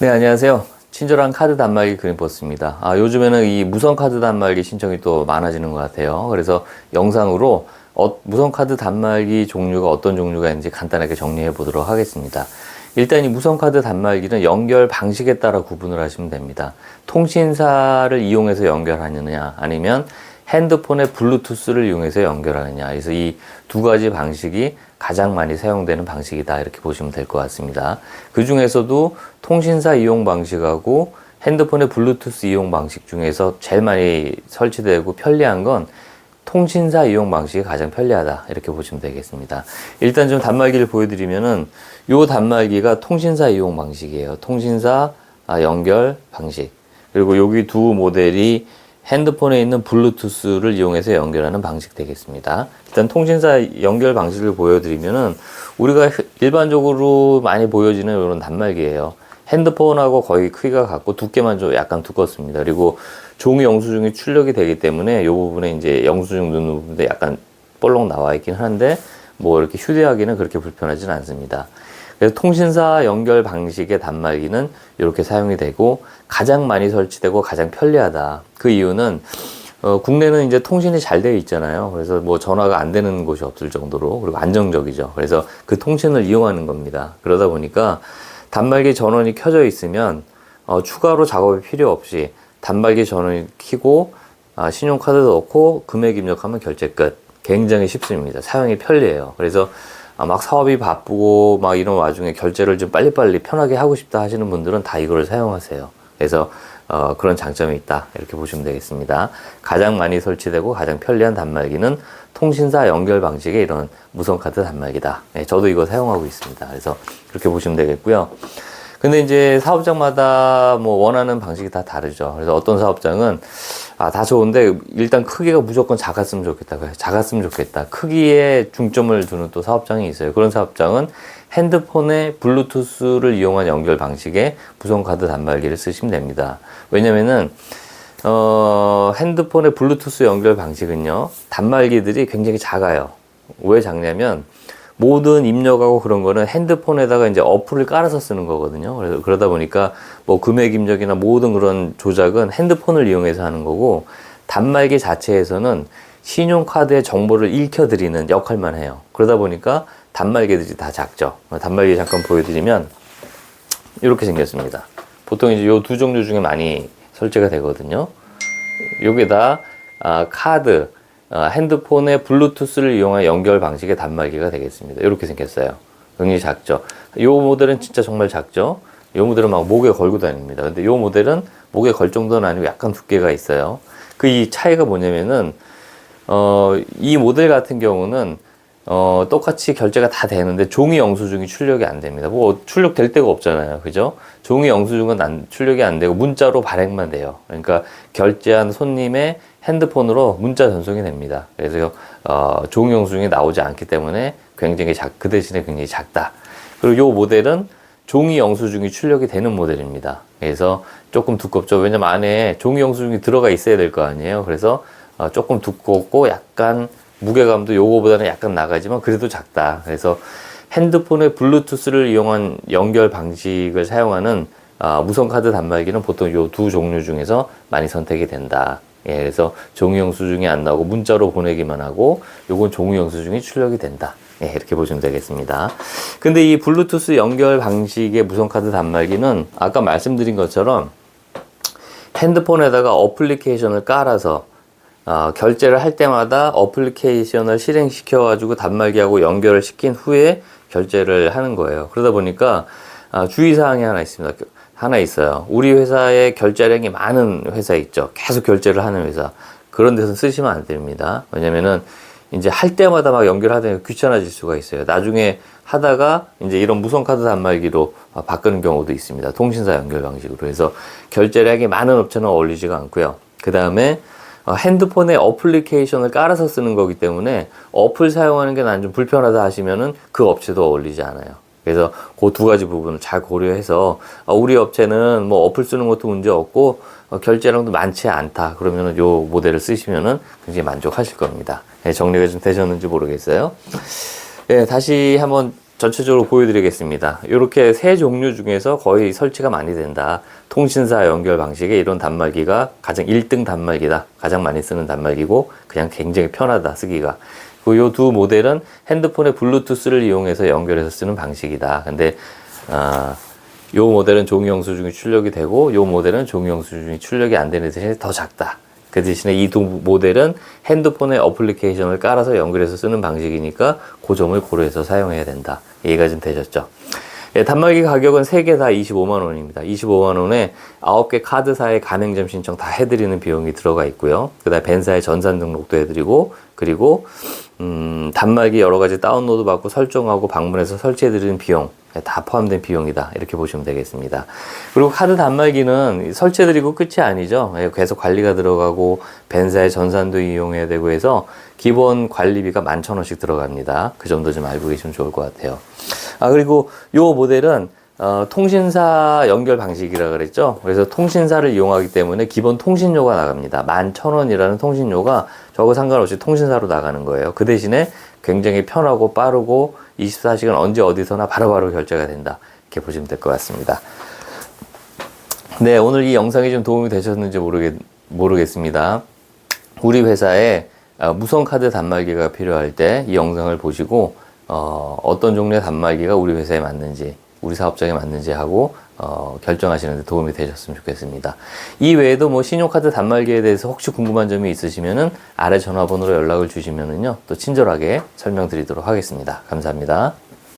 네, 안녕하세요. 친절한 카드 단말기 그린버스입니다. 아, 요즘에는 이 무선 카드 단말기 신청이 또 많아지는 것 같아요. 그래서 영상으로 어, 무선 카드 단말기 종류가 어떤 종류가 있는지 간단하게 정리해 보도록 하겠습니다. 일단 이 무선 카드 단말기는 연결 방식에 따라 구분을 하시면 됩니다. 통신사를 이용해서 연결하느냐 아니면 핸드폰의 블루투스를 이용해서 연결하느냐. 그래서 이 두 가지 방식이 가장 많이 사용되는 방식이다. 이렇게 보시면 될 것 같습니다. 그 중에서도 통신사 이용 방식하고 핸드폰의 블루투스 이용 방식 중에서 제일 많이 설치되고 편리한 건 통신사 이용 방식이 가장 편리하다. 이렇게 보시면 되겠습니다. 일단 좀 단말기를 보여드리면은 요 단말기가 통신사 이용 방식이에요. 통신사 아, 연결 방식. 그리고 여기 두 모델이 핸드폰에 있는 블루투스를 이용해서 연결하는 방식 되겠습니다. 일단 통신사 연결 방식을 보여드리면은 우리가 일반적으로 많이 보여지는 이런 단말기예요. 핸드폰하고 거의 크기가 같고 두께만 좀 약간 두껍습니다. 그리고 종이 영수증이 출력이 되기 때문에 이 부분에 이제 영수증 넣는 부분에 약간 볼록 나와 있긴 한데 뭐 이렇게 휴대하기는 그렇게 불편하진 않습니다. 그래서 통신사 연결 방식의 단말기는 이렇게 사용이 되고 가장 많이 설치되고 가장 편리하다. 그 이유는 어, 국내는 이제 통신이 잘 되어 있잖아요. 그래서 뭐 전화가 안 되는 곳이 없을 정도로 그리고 안정적이죠. 그래서 그 통신을 이용하는 겁니다. 그러다 보니까 단말기 전원이 켜져 있으면 어, 추가로 작업이 필요 없이 단말기 전원이 켜고 아, 신용카드 넣고 금액 입력하면 결제 끝. 굉장히 쉽습니다. 사용이 편리해요. 그래서 아, 막 사업이 바쁘고 막 이런 와중에 결제를 좀 빨리빨리 편하게 하고 싶다 하시는 분들은 다 이걸 사용하세요. 그래서 어, 그런 장점이 있다 이렇게 보시면 되겠습니다. 가장 많이 설치되고 가장 편리한 단말기는 통신사 연결 방식의 이런 무선 카드 단말기다. 네, 저도 이거 사용하고 있습니다. 그래서 그렇게 보시면 되겠고요. 근데 이제 사업장마다 뭐 원하는 방식이 다 다르죠. 그래서 어떤 사업장은 아, 다 좋은데 일단 크기가 무조건 작았으면 좋겠다. 작았으면 좋겠다. 크기에 중점을 두는 또 사업장이 있어요. 그런 사업장은 핸드폰의 블루투스를 이용한 연결 방식의 무선 카드 단말기를 쓰시면 됩니다. 왜냐면은 어, 핸드폰의 블루투스 연결 방식은요, 단말기들이 굉장히 작아요. 왜 작냐면, 모든 입력하고 그런 거는 핸드폰에다가 이제 어플을 깔아서 쓰는 거거든요. 그래서 그러다 보니까 뭐 금액 입력이나 모든 그런 조작은 핸드폰을 이용해서 하는 거고, 단말기 자체에서는 신용카드의 정보를 읽혀드리는 역할만 해요. 그러다 보니까 단말기들이 다 작죠. 단말기 잠깐 보여드리면, 이렇게 생겼습니다. 보통 이제 요 두 종류 중에 많이 설치가 되거든요. 여기다 아, 카드, 아, 핸드폰의 블루투스를 이용한 연결 방식의 단말기가 되겠습니다. 이렇게 생겼어요. 굉장히 작죠. 이 모델은 진짜 정말 작죠. 이 모델은 막 목에 걸고 다닙니다. 근데 이 모델은 목에 걸 정도는 아니고 약간 두께가 있어요. 그 이 차이가 뭐냐면은 어, 이 모델 같은 경우는 어, 똑같이 결제가 다 되는데 종이 영수증이 출력이 안 됩니다. 뭐 출력될 데가 없잖아요. 그죠? 종이 영수증은 안, 출력이 안 되고 문자로 발행만 돼요. 그러니까 결제한 손님의 핸드폰으로 문자 전송이 됩니다. 그래서 어, 종이 영수증이 나오지 않기 때문에 굉장히 작, 그 대신에 굉장히 작다. 그리고 이 모델은 종이 영수증이 출력이 되는 모델입니다. 그래서 조금 두껍죠. 왜냐면 안에 종이 영수증이 들어가 있어야 될 거 아니에요. 그래서 어, 조금 두껍고 약간 무게감도 요거보다는 약간 나가지만 그래도 작다. 그래서 핸드폰의 블루투스를 이용한 연결 방식을 사용하는 아, 무선 카드 단말기는 보통 요 두 종류 중에서 많이 선택이 된다. 예, 그래서 종이 영수증이 안 나오고 문자로 보내기만 하고 요건 종이 영수증이 출력이 된다. 예, 이렇게 보시면 되겠습니다. 근데 이 블루투스 연결 방식의 무선 카드 단말기는 아까 말씀드린 것처럼 핸드폰에다가 어플리케이션을 깔아서 어, 결제를 할 때마다 어플리케이션을 실행시켜 가지고 단말기하고 연결을 시킨 후에 결제를 하는 거예요. 그러다 보니까 아, 주의사항이 하나 있습니다. 하나 있어요. 우리 회사에 결제량이 많은 회사 있죠. 계속 결제를 하는 회사. 그런 데서 쓰시면 안 됩니다. 왜냐면은 이제 할 때마다 막 연결하다 귀찮아질 수가 있어요. 나중에 하다가 이제 이런 무선 카드 단말기로 바꾸는 경우도 있습니다. 통신사 연결 방식으로. 그래서 결제량이 많은 업체는 어울리지가 않고요. 그 다음에 어, 핸드폰에 어플리케이션을 깔아서 쓰는 거기 때문에 어플 사용하는 게 난 좀 불편하다 하시면은 그 업체도 어울리지 않아요. 그래서 그 두 가지 부분을 잘 고려해서 어, 우리 업체는 뭐 어플 쓰는 것도 문제 없고 어, 결제량도 많지 않다. 그러면은 요 모델을 쓰시면은 굉장히 만족하실 겁니다. 예, 정리가 좀 되셨는지 모르겠어요. 예, 다시 한번 전체적으로 보여드리겠습니다. 이렇게 세 종류 중에서 거의 설치가 많이 된다. 통신사 연결 방식의 이런 단말기가 가장 1등 단말기다. 가장 많이 쓰는 단말기고 그냥 굉장히 편하다 쓰기가. 그리고 이두 모델은 핸드폰의 블루투스를 이용해서 연결해서 쓰는 방식이다. 근데 아, 요 모델은 종이 영수증이 출력이 되고 요 모델은 종이 영수증이 출력이 안 되는 대신에 더 작다. 그 대신에 이 두 모델은 핸드폰에 어플리케이션을 깔아서 연결해서 쓰는 방식이니까 그 점을 고려해서 사용해야 된다. 이해가 좀 되셨죠? 예, 단말기 가격은 3개 다 25만 원입니다. 25만 원에 9개 카드사의 가맹점 신청 다 해드리는 비용이 들어가 있고요. 그 다음에 벤사의 전산 등록도 해드리고 그리고 음, 단말기 여러 가지 다운로드 받고 설정하고 방문해서 설치해드리는 비용 예, 다 포함된 비용이다 이렇게 보시면 되겠습니다. 그리고 카드 단말기는 설치해드리고 끝이 아니죠. 예, 계속 관리가 들어가고 벤사의 전산도 이용해야 되고 해서 기본 관리비가 11,000원씩 들어갑니다. 그 점도 좀 알고 계시면 좋을 것 같아요. 아 그리고 요 모델은 어, 통신사 연결 방식이라 그랬죠. 그래서 통신사를 이용하기 때문에 기본 통신료가 나갑니다. 11,000원이라는 통신료가 저거 상관없이 통신사로 나가는 거예요. 그 대신에 굉장히 편하고 빠르고 24시간 언제 어디서나 바로바로 결제가 된다. 이렇게 보시면 될 것 같습니다. 네, 오늘 이 영상이 좀 도움이 되셨는지 모르겠, 모르겠습니다. 우리 회사에 어, 무선 카드 단말기가 필요할 때 이 영상을 보시고 어, 어떤 종류의 단말기가 우리 회사에 맞는지 우리 사업장에 맞는지 하고 어, 결정하시는 데 도움이 되셨으면 좋겠습니다. 이 외에도 뭐 신용카드 단말기에 대해서 혹시 궁금한 점이 있으시면은 아래 전화번호로 연락을 주시면은요 또 친절하게 설명드리도록 하겠습니다. 감사합니다.